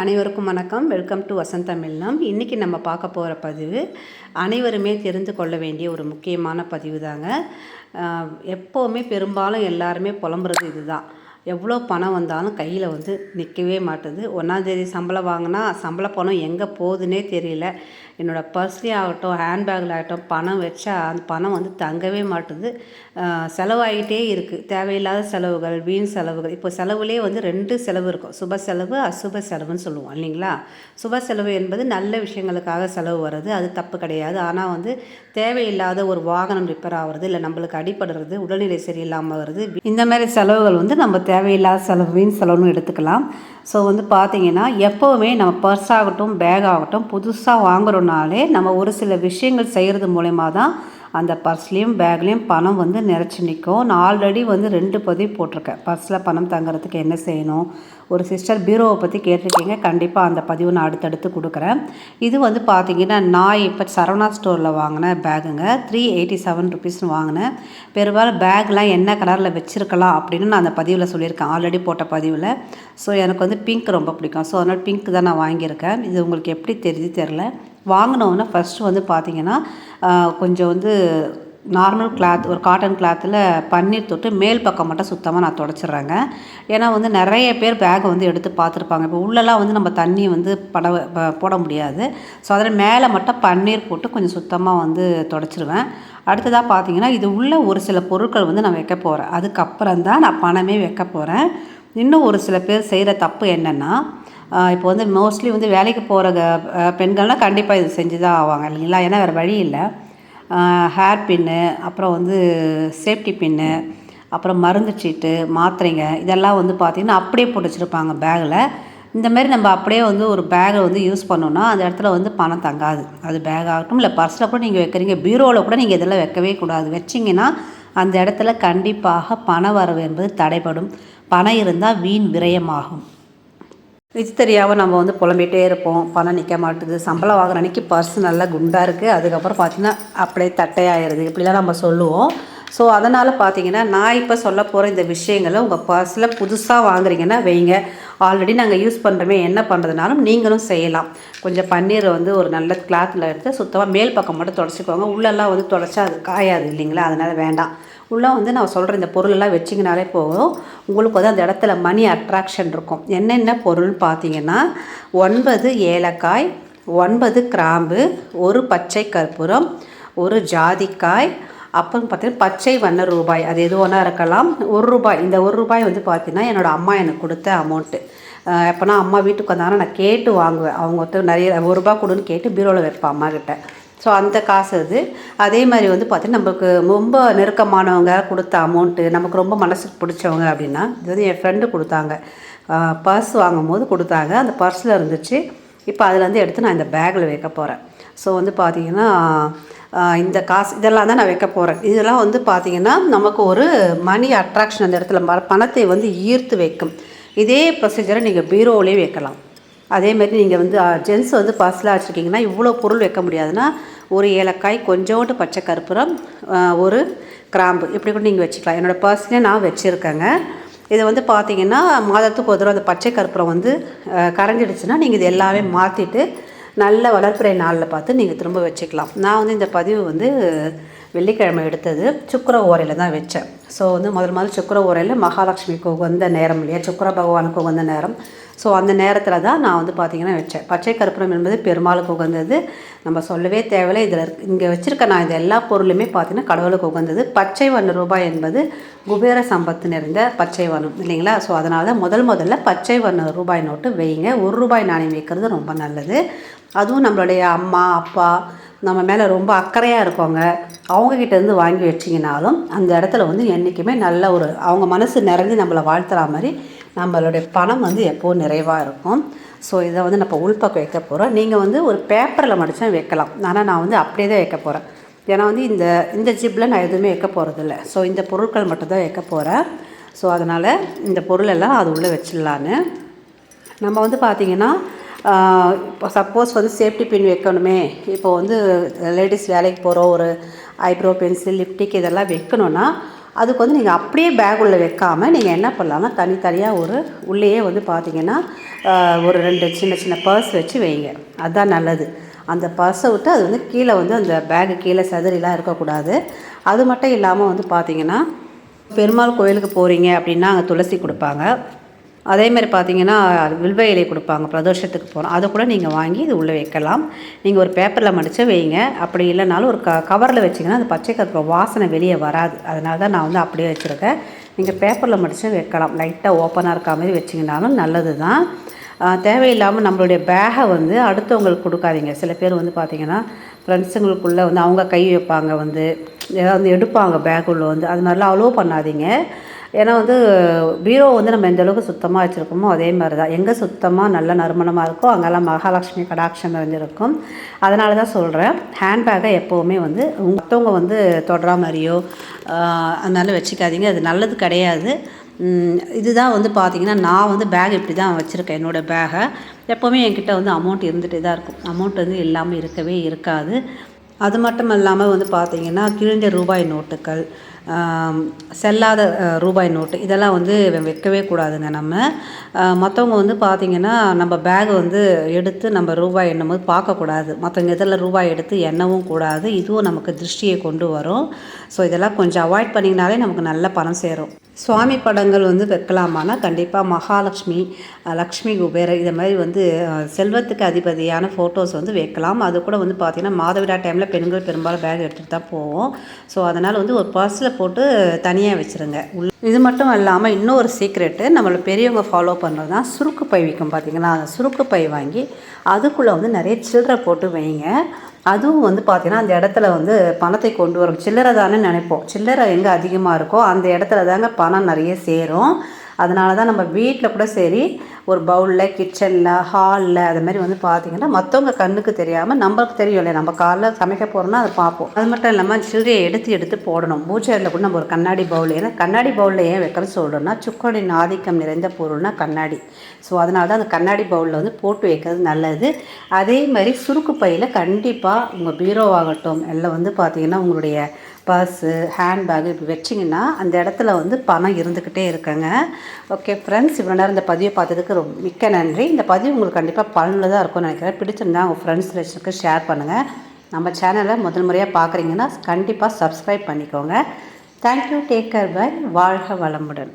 அனைவருக்கும் வணக்கம். Welcome to வசந்த இன்றைக்கி நம்ம பார்க்க போகிற பதிவு அனைவருமே தெரிந்து கொள்ள வேண்டிய ஒரு முக்கியமான பதிவு தாங்க எப்போவுமே பெரும்பாலும் எல்லாருமே புலம்புறது இதுதான். எவ்வளோ பணம் வந்தாலும் கையில் வந்து நிற்கவே மாட்டுது. ஒன்றாந்தேதி சம்பளம் வாங்கினா சம்பள பணம் எங்கே போகுதுன்னே தெரியல. என்னோடய பர்ஸ்லேயே ஆகட்டும் ஹேண்ட்பேக்கில் ஆகட்டும் பணம் வச்சா அந்த பணம் வந்து தங்கவே மாட்டுது. செலவாகிட்டே இருக்குது தேவையில்லாத செலவுகள் வீண் செலவுகள். இப்போ செலவுலேயே வந்து ரெண்டு செலவு இருக்கும். சுப செலவு அசுப செலவுன்னு சொல்லுவோம் இல்லைங்களா? சுப செலவு என்பது நல்ல விஷயங்களுக்காக செலவு வர்றது. அது தப்பு கிடையாது. ஆனால் வந்து தேவையில்லாத ஒரு வாகனம் ரிப்பேர் ஆகிறது இல்லை நம்மளுக்கு அடிபடுறது உடல்நிலை சரியில்லாமல் வருது. இந்த மாதிரி செலவுகள் வந்து நம்ம தேவையில்லாத செலவு வீண் செலவுன்னு எடுத்துக்கலாம். ஸோ வந்து பார்த்தீங்கன்னா எப்போவுமே நம்ம பர்ஸ் ஆகட்டும் பேக் ஆகட்டும் புதுசாக வாங்குறோம்னாலே நம்ம ஒரு சில விஷயங்கள் செய்கிறது மூலயமா தான் அந்த பர்ஸ்லேயும் பேக்லேயும் பணம் வந்து நிறச்சி நிற்கும் நான் ஆல்ரெடி வந்து ரெண்டு பதிவு போட்டிருக்கேன். பர்ஸில் பணம் தங்குறதுக்கு என்ன செய்யணும்? ஒரு சிஸ்டர் பீரோவை பற்றி கேட்டிருக்கீங்க. கண்டிப்பாக அந்த பதிவு நான் அடுத்தடுத்து கொடுக்குறேன். இது வந்து பார்த்தீங்கன்னா நான் இப்போ சரவணா ஸ்டோரில் வாங்கின பேகுங்க த்ரீ எயிட்டி செவன் ருபீஸ்னு வாங்கினேன். பெரும்பாலும் பேக்லாம் என்ன கலரில் வச்சுருக்கலாம் அப்படின்னு நான் அந்த பதிவில் சொல்லியிருக்கேன். ஆல்ரெடி போட்ட பதிவில். ஸோ எனக்கு வந்து பிங்க் ரொம்ப பிடிக்கும். ஸோ அதனால் பிங்க் தான் நான் வாங்கியிருக்கேன். இது உங்களுக்கு எப்படி தெரியுது தெரில வாங்கினோன்னா ஃபஸ்ட்டு வந்து பார்த்தீங்கன்னா கொஞ்சம் வந்து நார்மல் கிளாத் ஒரு காட்டன் கிளாத்தில் பன்னீர் தொட்டு மேல் பக்கம் மட்டும் சுத்தமாக நான் தொடச்சிட்றேங்க ஏன்னா வந்து நிறைய பேர் பேக்கை வந்து எடுத்து பார்த்துருப்பாங்க. இப்போ உள்ளெல்லாம் வந்து நம்ம தண்ணி வந்து பட போட முடியாது. ஸோ அதில் மேலே மட்டும் பன்னீர் போட்டு கொஞ்சம் சுத்தமாக வந்து தொடச்சிருவேன். அடுத்ததாக பார்த்தீங்கன்னா இது உள்ள ஒரு சில பொருட்கள் வந்து நான் வைக்க போகிறேன் அதுக்கப்புறம் தான் நான் பணமே வைக்க போகிறேன் இன்னும் ஒரு சில பேர் செய்கிற தப்பு என்னென்னா இப்போ வந்து மோஸ்ட்லி வந்து வேலைக்கு போகிற பெண்கள்னால் கண்டிப்பாக இது செஞ்சு தான் ஆவாங்க இல்லைங்களா? ஏன்னா வேறு வழி இல்லை. ஹேர் பின்னு அப்புறம் வந்து சேஃப்டி பின்னு அப்புறம் மருந்து சீட்டு மாத்திரைங்க இதெல்லாம் வந்து பார்த்திங்கன்னா அப்படியே போட்டு வச்சுருப்பாங்க பேக்கில் இந்த மாதிரி நம்ம அப்படியே வந்து ஒரு பேகை வந்து யூஸ் பண்ணோன்னா அந்த இடத்துல வந்து பணம் தங்காது. அது பேக் ஆகட்டும் இல்லை பர்ஸில் கூட நீங்கள் வைக்கிறீங்க பீரோவில் கூட நீங்கள் இதெல்லாம் வைக்கவே கூடாது. வச்சிங்கன்னா அந்த இடத்துல கண்டிப்பாக பண வரவு என்பது தடைபடும். பணம் இருந்தால் வீண் விரயமாகும். இது தெரியாமல் நம்ம வந்து புலம்பிகிட்டே இருப்போம். பணம் நிற்க மாட்டுது. சம்பளம் வாங்குற அன்றைக்கி பர்ஸ் நல்லா குண்டாக இருக்குது அதுக்கப்புறம் பார்த்தீங்கன்னா அப்படியே தட்டையாயிருது. இப்படிலாம் நம்ம சொல்லுவோம். ஸோ அதனால் பார்த்தீங்கன்னா நான் இப்போ சொல்ல போகிற இந்த விஷயங்களை உங்கள் பர்ஸில் புதுசாக வாங்குறீங்கன்னா வைங்க. ஆல்ரெடி நாங்கள் யூஸ் பண்ணுறோமே என்ன பண்ணுறதுனாலும் நீங்களும் செய்யலாம். கொஞ்சம் பன்னீரை வந்து ஒரு நல்ல கிளாத்தில் எடுத்து சுத்தமாக மேல் பக்கம் மட்டும் தொடச்சிக்கோங்க. உள்ளெல்லாம் வந்து தொடச்சா அது காயாது இல்லைங்களா? அதனால் வேண்டாம். உள்ளே வந்து நான் சொல்கிற இந்த பொருளெல்லாம் வச்சிங்கனாலே போதும். உங்களுக்கு வந்து அந்த இடத்துல மணி அட்ராக்ஷன் இருக்கும். என்னென்ன பொருள்னு பார்த்தீங்கன்னா ஒன்பது ஏலக்காய் ஒன்பது கிராம்பு ஒரு பச்சை கற்பூரம் ஒரு ஜாதிக்காய் அப்புறம் பார்த்தீங்கன்னா பச்சை வண்ண ரூபாய். அது எது ஒன்றா இருக்கலாம். ஒரு ரூபாய். இந்த ஒரு ரூபாய் வந்து பார்த்தீங்கன்னா என்னோடய அம்மா எனக்கு கொடுத்த அமௌண்ட்டு எப்போனா அம்மா வீட்டுக்கு வந்தாங்கன்னா நான் கேட்டு வாங்குவேன். அவங்க ஒருத்தர் நிறைய ஒரு ரூபா கொடுன்னு கேட்டு பீரோவில் வைப்பேன் அம்மாக்கிட்ட ஸோ அந்த காசு அது. அதே மாதிரி வந்து பார்த்தீங்கன்னா நமக்கு ரொம்ப நெருக்கமானவங்க கொடுத்த அமௌண்ட்டு நமக்கு ரொம்ப மனசுக்கு பிடிச்சவங்க அப்படின்னா இது வந்து என் ஃப்ரெண்டு கொடுத்தாங்க. பர்ஸ் வாங்கும் போது கொடுத்தாங்க. அந்த பர்ஸில் இருந்துச்சு. இப்போ அதுலேருந்து எடுத்து நான் இந்த பேக்கில் வைக்க போகிறேன் ஸோ வந்து பார்த்தீங்கன்னா இந்த காசு இதெல்லாம் தான் நான் வைக்க போகிறேன் இதெல்லாம் வந்து பார்த்தீங்கன்னா நமக்கு ஒரு மணி அட்ராக்ஷன் அந்த இடத்துல ம- பணத்தை வந்து ஈர்த்து வைக்கும். இதே ப்ரொசீஜரை நீங்கள் பீரோவிலே வைக்கலாம். அதே மாதிரி நீங்கள் வந்து ஜென்ஸ் வந்து பர்ஸில் வச்சுருக்கீங்கன்னா இவ்வளோ பொருள் வைக்க முடியாதுன்னா ஒரு ஏலக்காய் கொஞ்சோண்டு பச்சை கற்பூரம் ஒரு கிராம்பு இப்படி கூட நீங்கள் வச்சுக்கலாம். என்னோடய பர்ஸ்லேயே நான் வச்சுருக்கேங்க. இதை வந்து பார்த்தீங்கன்னா மாதத்துக்கு ஒரு தடவை அந்த பச்சை கற்பூரம் வந்து கரைஞ்சிடுச்சுன்னா நீங்கள் இது எல்லாமே மாற்றிட்டு நல்ல வளர்ப்புறை நாளில் பார்த்து நீங்கள் திரும்ப வச்சுக்கலாம். நான் வந்து இந்த பதிவு வந்து வெள்ளிக்கிழமை எடுத்தது சுக்கர ஓரையில் தான் வச்சேன். ஸோ வந்து முதல் முதல் சுக்கர ஓரையில் மகாலட்சுமிக்கு உகந்த நேரம் இல்லையா? சுக்கர பகவானுக்கு உகந்த நேரம். ஸோ அந்த நேரத்தில் தான் நான் வந்து பார்த்தீங்கன்னா வச்சேன். பச்சை கற்பூரம் என்பது பெருமாளுக்கு உகந்தது. நம்ம சொல்லவே தேவையில்லை. இதில் இங்கே வச்சுருக்க நான் இது எல்லா பொருளுமே பார்த்தீங்கன்னா கடவுளுக்கு உகந்தது. பச்சை வண்ண ரூபாய் என்பது குபேர சம்பத்து நிறைந்த பச்சை வண்ணம் இல்லைங்களா? ஸோ அதனால முதல் முதல்ல பச்சை வண்ண ரூபாய் நோட்டு வைங்க. ஒரு ரூபாய் நாணயம் வைக்கிறது ரொம்ப நல்லது. அதுவும் நம்மளுடைய அம்மா அப்பா நம்ம மேலே ரொம்ப அக்கறையாக இருக்கவங்க அவங்கக்கிட்டேருந்து வாங்கி வச்சிங்கனாலும் அந்த இடத்துல வந்து என்றைக்குமே நல்ல ஒரு அவங்க மனசு நிறைஞ்சு நம்மளை வாழ்த்துற மாதிரி நம்மளுடைய பணம் வந்து எப்போவும் நிறைவாக இருக்கும்? ஸோ இதை வந்து நம்ம உள்பக்கம் வைக்க போகிறோம் நீங்கள் வந்து ஒரு பேப்பரில் மடித்தான் வைக்கலாம். ஆனால் நான் வந்து அப்படியே தான் வைக்க போகிறேன் ஏன்னா வந்து இந்த இந்த ஜிப்பில் நான் எதுவுமே வைக்க போகிறதில்ல ஸோ இந்த பொருட்கள் மட்டும்தான் வைக்க போகிறேன் ஸோ அதனால் இந்த பொருள் எல்லாம் அது உள்ளே வச்சிடலான்னு. நம்ம வந்து பார்த்திங்கன்னா இப்போ சப்போஸ் வந்து சேஃப்டி பின் வைக்கணுமே. இப்போ வந்து லேடிஸ் வேலைக்கு போகிறோம் ஒரு ஐப்ரோ பென்சில் லிப்டிக் இதெல்லாம் வைக்கணும்னா அதுக்கு வந்து நீங்கள் அப்படியே பேக் உள்ளே வைக்காமல் நீங்கள் என்ன பண்ணலாம்னா தனித்தனியாக ஒரு உள்ளேயே வந்து பார்த்தீங்கன்னா ஒரு ரெண்டு சின்ன சின்ன பர்ஸ் வச்சு வைங்க. அதுதான் நல்லது. அந்த பர்ஸை விட்டு அது வந்து கீழே வந்து அந்த பேகு கீழே சதறிலாம் இருக்கக்கூடாது. அது மட்டும் இல்லாமல் வந்து பார்த்திங்கன்னா பெருமாள் கோயிலுக்கு போகிறீங்க அப்படின்னா அங்கே துளசி கொடுப்பாங்க. அதே மாதிரி பார்த்தீங்கன்னா வில்வ இலை கொடுப்பாங்க பிரதோஷத்துக்கு போகிறோம் அதை கூட நீங்கள் வாங்கி இது உள்ளே வைக்கலாம். நீங்கள் ஒரு பேப்பரில் மடித்து வைங்க. அப்படி இல்லைனாலும் ஒரு க கவரில் வச்சிங்கன்னா அந்த பச்சை கற்பூர வாசனை வெளியே வராது. அதனால தான் நான் வந்து அப்படியே வச்சுருக்கேன். நீங்கள் பேப்பரில் மடித்து வைக்கலாம். லைட்டாக ஓப்பனாக இருக்க மாதிரி வச்சிங்கனாலும் நல்லது தான் தேவையில்லாமல் நம்மளுடைய பேகை வந்து அடுத்தவங்களுக்கு கொடுக்காதீங்க. சில பேர் வந்து பார்த்தீங்கன்னா ஃப்ரெண்ட்ஸுங்களுக்குள்ளே வந்து அவங்க கை வைப்பாங்க வந்து. ஏதாவது எடுப்பாங்க பேக்குள்ளே வந்து. அது மாதிரிலாம் அலோவ் பண்ணாதீங்க. ஏன்னா வந்து பீரோ வந்து நம்ம எந்த அளவுக்கு சுத்தமாக வச்சுருக்கோமோ அதே மாதிரி தான் எங்கே சுத்தமாக நல்ல நறுமணமாக இருக்கோ அங்கெல்லாம் மகாலட்சுமி கடாட்சம் நிறைஞ்சிருக்கும் அதனால தான் சொல்கிறேன் ஹேண்ட்பேக்கை எப்போவுமே வந்து மற்றவங்க வந்து தொடுற மாதிரியோ அதனால வச்சுக்காதீங்க. அது நல்லது கிடையாது. இதுதான் வந்து பார்த்திங்கன்னா நான் வந்து பேக் இப்படி தான் வச்சுருக்கேன் என்னோடய பேகை எப்போவுமே என்கிட்ட வந்து அமௌண்ட் இருந்துகிட்டே தான் இருக்கும். அமௌண்ட் வந்து இல்லாமல் இருக்கவே இருக்காது. அது மட்டும் இல்லாமல் வந்து பார்த்திங்கன்னா கிழிஞ்ச ரூபாய் நோட்டுகள் செல்லாத ரூபாய் நோட்டு. இதெல்லாம் வந்து வைக்கவே கூடாதுங்க நம்ம. மற்றவங்க வந்து பார்த்திங்கன்னா நம்ம பேக் வந்து எடுத்து நம்ம ரூபாய் எண்ணும் போது பார்க்கக்கூடாது மற்றவங்க இதில் ரூபாய் எடுத்து எண்ணவும் கூடாது. இதுவும் நமக்கு திருஷ்டியை கொண்டு வரும். ஸோ இதெல்லாம் கொஞ்சம் அவாய்ட் பண்ணிங்கனாலே நமக்கு நல்ல பணம் சேரும். சுவாமி படங்கள் வந்து வைக்கலாமானா கண்டிப்பாக மகாலட்சுமி லக்ஷ்மி குபேர இதை மாதிரி வந்து செல்வத்துக்கு அதிபதியான ஃபோட்டோஸ் வந்து வைக்கலாம். அது கூட வந்து பார்த்திங்கன்னா மாதவிடா டைமில் பெண்கள் பெரும்பாலும் பேக் எடுத்துகிட்டு தான் போவோம். ஸோ அதனால் வந்து ஒரு பர்ஸில் போட்டு தனியாக வச்சுருங்க. இது மட்டும் இல்லாமல் இன்னொரு சீக்ரெட்டு நம்மளை பெரியவங்க ஃபாலோ பண்ணுறது தான் சுருக்கு பை விற்கும் பார்த்திங்கன்னா அந்த சுருக்கு பை வாங்கி அதுக்குள்ளே வந்து நிறைய சில்லறை போட்டு வைங்க. அதுவும் வந்து பார்த்திங்கன்னா அந்த இடத்துல வந்து பணத்தை கொண்டு வரும். சில்லறை தானே நினைப்போம். சில்லறை எங்கே அதிகமாக இருக்கோ அந்த இடத்துல தாங்க பணம் நிறைய சேரும். அதனால தான் நம்ம வீட்டில் கூட சரி ஒரு பவுலில் கிச்சனில் ஹாலில் அது மாதிரி வந்து பார்த்திங்கன்னா மற்றவங்க கண்ணுக்கு தெரியாமல் நம்மளுக்கு தெரியும் இல்லையா? நம்ம காலைல சமைக்க போகிறோம்னா அதை பார்ப்போம். அது மட்டும் இல்லாமல் சில்லறையை எடுத்து எடுத்து போடணும். பூஜையில் கூட நம்ம ஒரு கண்ணாடி பவுல். ஏன்னா கண்ணாடி பவுலில் ஏன் வைக்கிறது சொல்கிறோம்னா சுக்கோடின் ஆதிக்கம் நிறைந்த பொருள்னா கண்ணாடி. ஸோ அதனால தான் அந்த கண்ணாடி பவுலில் வந்து போட்டு வைக்கிறது நல்லது. அதே மாதிரி சுருக்கு பையில் கண்டிப்பாக உங்கள் பீரோவாகட்டும் எல்லாம் வந்து பார்த்திங்கன்னா உங்களுடைய பர்ஸு ஹேண்ட்பேக் இப்படி வச்சிங்கன்னா அந்த இடத்துல வந்து பணம் இருந்துக்கிட்டே இருக்குங்க. ஓகே ஃப்ரெண்ட்ஸ் இவ்வளோ நேரம் இந்த பதிவை பார்த்ததுக்கு ரொம்ப மிக்க நன்றி. இந்த பதிவு உங்களுக்கு கண்டிப்பாக பலனுள்ளதாக இருக்கும்னு நினைக்கிறேன். பிடிச்சிருந்தா உங்கள் ஃப்ரெண்ட்ஸ் ரிலேஷனுக்கு ஷேர் பண்ணுங்கள் நம்ம சேனலை முதல் முறையாக பார்க்குறீங்கன்னா கண்டிப்பாக சப்ஸ்கிரைப் பண்ணிக்கோங்க. தேங்க்யூ டேக் கேர் பை வாழ்க வளமுடன்.